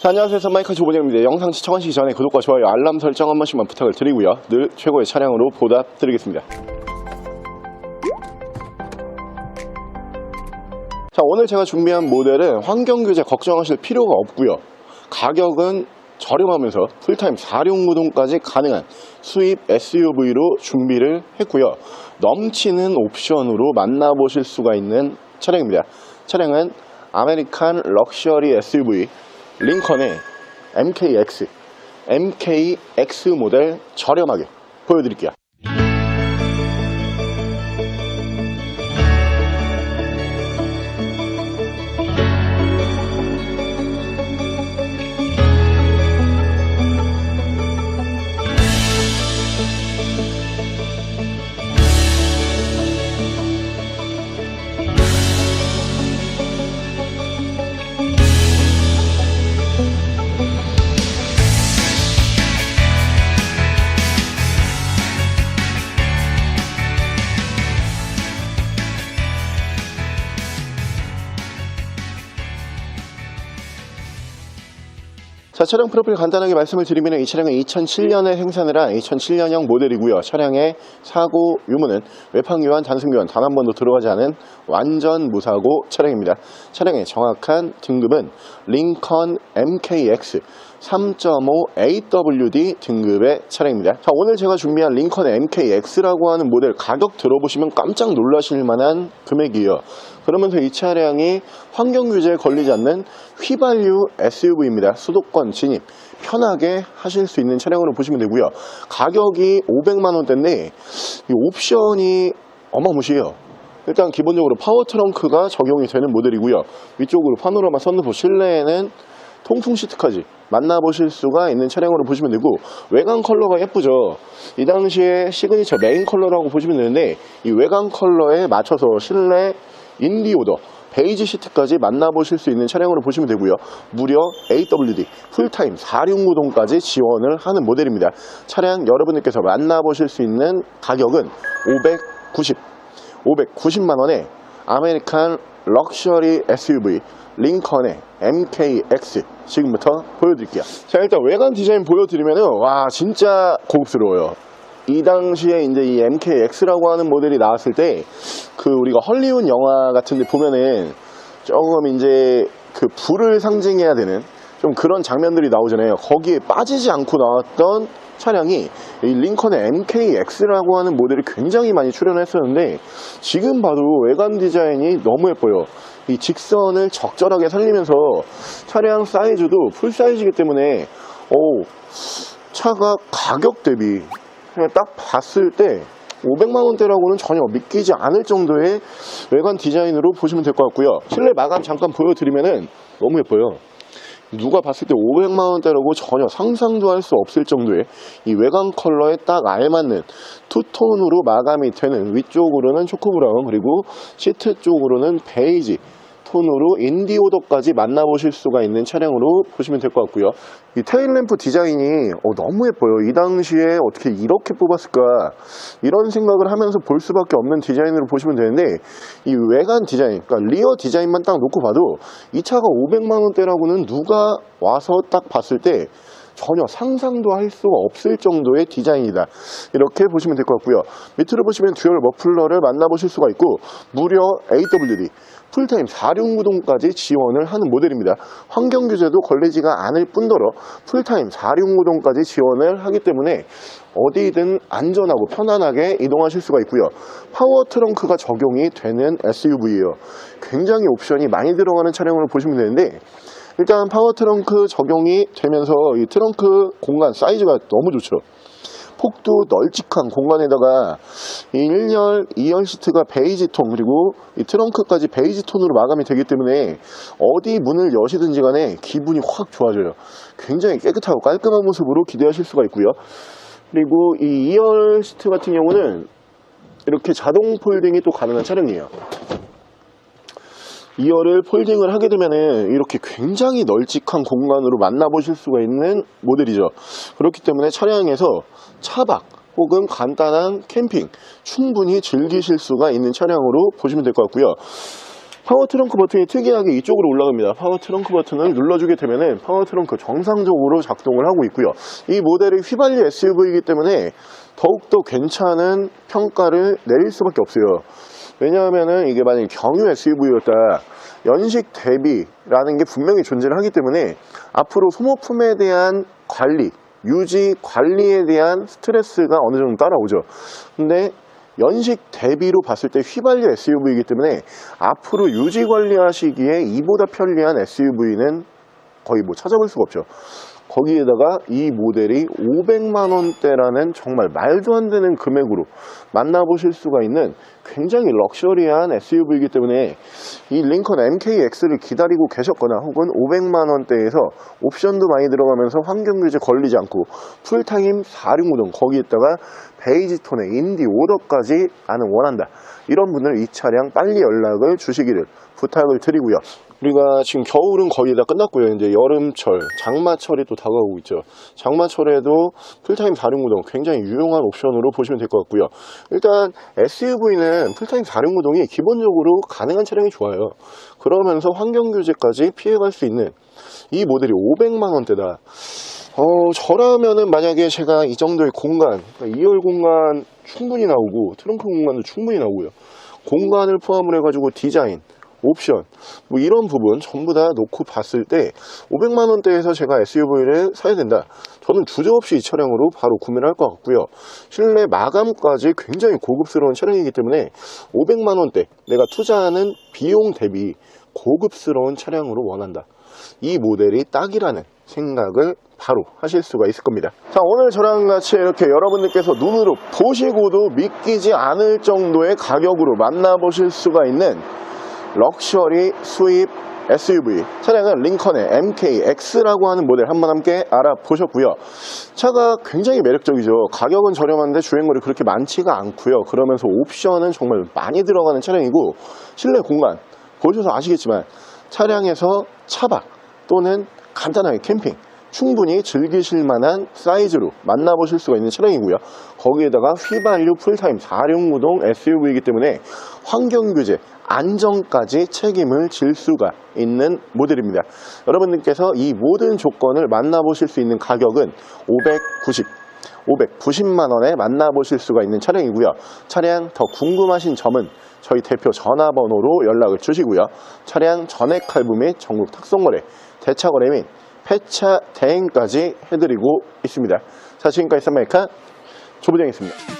자, 안녕하세요. 선마이카 조보정입니다. 영상 시청하시기 전에 구독과 좋아요, 알람 설정 한 번씩만 부탁을 드리고요. 늘 최고의 차량으로 보답드리겠습니다. 자, 오늘 제가 준비한 모델은 환경규제 걱정하실 필요가 없고요. 가격은 저렴하면서 풀타임 4륜 구동까지 가능한 수입 SUV로 준비를 했고요. 넘치는 옵션으로 만나보실 수가 있는 차량입니다. 차량은 아메리칸 럭셔리 SUV 링컨의 MKX, MKX 모델 저렴하게 보여드릴게요. 자, 차량 프로필 간단하게 말씀을 드리면 이 차량은 2007년에 생산을 한 2007년형 모델이고요. 차량의 사고 유무는 외판 교환, 단순 교환 단 한 번도 들어가지 않은 완전 무사고 차량입니다. 차량의 정확한 등급은 링컨 MKX 3.5 AWD 등급의 차량입니다. 자, 오늘 제가 준비한 링컨 MKX라고 하는 모델 가격 들어보시면 깜짝 놀라실 만한 금액이에요. 그러면서 이 차량이 환경규제에 걸리지 않는 휘발유 SUV입니다. 수도권 진입 편하게 하실 수 있는 차량으로 보시면 되고요. 가격이 500만 원대인데 이 옵션이 어마무시해요. 일단 기본적으로 파워 트렁크가 적용이 되는 모델이고요. 위쪽으로 파노라마 선루프 실내에는 통풍 시트까지 만나보실 수가 있는 차량으로 보시면 되고 외관 컬러가 예쁘죠 이 당시에 시그니처 메인 컬러라고 보시면 되는데 이 외관 컬러에 맞춰서 실내 인디 오더 베이지 시트까지 만나보실 수 있는 차량으로 보시면 되고요. 무려 AWD 풀타임 4륜구동까지 지원을 하는 모델입니다. 차량 여러분들께서 만나보실 수 있는 가격은 590 590만원에 아메리칸 럭셔리 SUV 링컨의 MKX 지금부터 보여드릴게요. 자 일단 외관 디자인 보여드리면은 와 진짜 고급스러워요 이 당시에 이제 이 MKX라고 하는 모델이 나왔을 때 그 우리가 헐리우드 영화 같은 데 보면은 조금 이제 그 불을 상징해야 되는 좀 그런 장면들이 나오잖아요. 거기에 빠지지 않고 나왔던 차량이 이 링컨의 MKX라고 하는 모델이 굉장히 많이 출연했었는데 지금 봐도 외관 디자인이 너무 예뻐요. 이 직선을 적절하게 살리면서 차량 사이즈도 풀 사이즈이기 때문에 오 차가 가격 대비 딱 봤을 때 500만 원대라고는 전혀 믿기지 않을 정도의 외관 디자인으로 보시면 될 것 같고요. 실내 마감 잠깐 보여드리면은 너무 예뻐요. 누가 봤을 때 500만 원대라고 전혀 상상도 할 수 없을 정도의 이 외관 컬러에 딱 알맞는 투톤으로 마감이 되는 위쪽으로는 초코브라운 그리고 시트 쪽으로는 베이지 톤으로 인디오더까지 만나보실 수가 있는 차량으로 보시면 될 것 같고요. 이 테일램프 디자인이 어, 너무 예뻐요. 이 당시에 어떻게 이렇게 뽑았을까? 이런 생각을 하면서 볼 수밖에 없는 디자인으로 보시면 되는데 이 외관 디자인 그러니까 리어 디자인만 딱 놓고 봐도 이 차가 500만 원대라고는 누가 와서 딱 봤을 때 전혀 상상도 할 수가 없을 정도의 디자인이다. 이렇게 보시면 될 것 같고요. 밑으로 보시면 듀얼 머플러를 만나보실 수가 있고 무려 AWD 풀타임 4륜구동까지 지원을 하는 모델입니다. 환경 규제도 걸리지가 않을 뿐더러 풀타임 4륜구동까지 지원을 하기 때문에 어디든 안전하고 편안하게 이동하실 수가 있고요. 파워 트렁크가 적용이 되는 SUV예요. 굉장히 옵션이 많이 들어가는 차량으로 보시면 되는데 일단 파워 트렁크 적용이 되면서 이 트렁크 공간 사이즈가 너무 좋죠. 폭도 널찍한 공간에다가 1열, 2열 시트가 베이지 톤 그리고 이 트렁크까지 베이지 톤으로 마감이 되기 때문에 어디 문을 여시든지 간에 기분이 확 좋아져요. 굉장히 깨끗하고 깔끔한 모습으로 기대하실 수가 있고요. 그리고 이 2열 시트 같은 경우는 이렇게 자동 폴딩이 또 가능한 차량이에요. 2열을 폴딩을 하게 되면은 이렇게 굉장히 널찍한 공간으로 만나보실 수가 있는 모델이죠. 그렇기 때문에 차량에서 차박 혹은 간단한 캠핑 충분히 즐기실 수가 있는 차량으로 보시면 될 것 같고요. 파워 트렁크 버튼이 특이하게 이쪽으로 올라갑니다. 파워 트렁크 버튼을 눌러주게 되면은 파워 트렁크 정상적으로 작동을 하고 있고요. 이 모델이 휘발유 SUV이기 때문에 더욱더 괜찮은 평가를 내릴 수밖에 없어요. 왜냐하면은 이게 만약에 경유 SUV였다 연식 대비라는 게 분명히 존재를 하기 때문에 앞으로 소모품에 대한 관리, 유지 관리에 대한 스트레스가 어느 정도 따라오죠. 근데 연식 대비로 봤을 때 휘발유 SUV이기 때문에 앞으로 유지 관리하시기에 이보다 편리한 SUV는 거의 뭐 찾아볼 수가 없죠. 거기에다가 이 모델이 500만 원대라는 정말 말도 안 되는 금액으로 만나보실 수가 있는 굉장히 럭셔리한 SUV이기 때문에 이 링컨 MKX를 기다리고 계셨거나 혹은 500만 원대에서 옵션도 많이 들어가면서 환경 규제 걸리지 않고 풀타임 4륜구동 거기에다가 베이지 톤의 인디 오더까지 나는 원한다. 이런 분들 이 차량 빨리 연락을 주시기를 부탁을 드리고요. 우리가 지금 겨울은 거의 다 끝났고요. 이제 여름철, 장마철이 또 다가오고 있죠. 장마철에도 풀타임 4륜구동 굉장히 유용한 옵션으로 보시면 될 것 같고요. 일단 SUV는 풀타임 4륜구동이 기본적으로 가능한 차량이 좋아요. 그러면서 환경 규제까지 피해갈 수 있는 이 모델이 500만 원대다. 어, 저라면은 만약에 제가 이 정도의 공간, 그러니까 2열 공간 충분히 나오고 트렁크 공간도 충분히 나오고요. 공간을 포함을 해가지고 디자인, 옵션, 뭐 이런 부분 전부 다 놓고 봤을 때 500만 원대에서 제가 SUV를 사야 된다. 저는 주저없이 이 차량으로 바로 구매를 할 것 같고요. 실내 마감까지 굉장히 고급스러운 차량이기 때문에 500만 원대 내가 투자하는 비용 대비 고급스러운 차량으로 원한다. 이 모델이 딱이라는 생각을 바로 하실 수가 있을 겁니다. 자, 오늘 저랑 같이 이렇게 여러분들께서 눈으로 보시고도 믿기지 않을 정도의 가격으로 만나보실 수가 있는 럭셔리 수입 SUV 차량은 링컨의 MKX라고 하는 모델 한번 함께 알아보셨고요. 차가 굉장히 매력적이죠. 가격은 저렴한데 주행거리 그렇게 많지가 않고요. 그러면서 옵션은 정말 많이 들어가는 차량이고 실내 공간 보셔서 아시겠지만 차량에서 차박 또는 간단하게 캠핑 충분히 즐기실 만한 사이즈로 만나보실 수가 있는 차량이고요. 거기에다가 휘발유 풀타임 4륜구동 SUV이기 때문에 환경규제, 안전까지 책임을 질 수가 있는 모델입니다. 여러분들께서 이 모든 조건을 만나보실 수 있는 가격은 590 590만 원에 만나보실 수가 있는 차량이고요. 차량 더 궁금하신 점은 저희 대표 전화번호로 연락을 주시고요. 차량 전액 할부 및 전국 탁송거래, 대차거래 및 폐차 대행까지 해드리고 있습니다. 자, 지금까지 썬마이카 조부장이었습니다.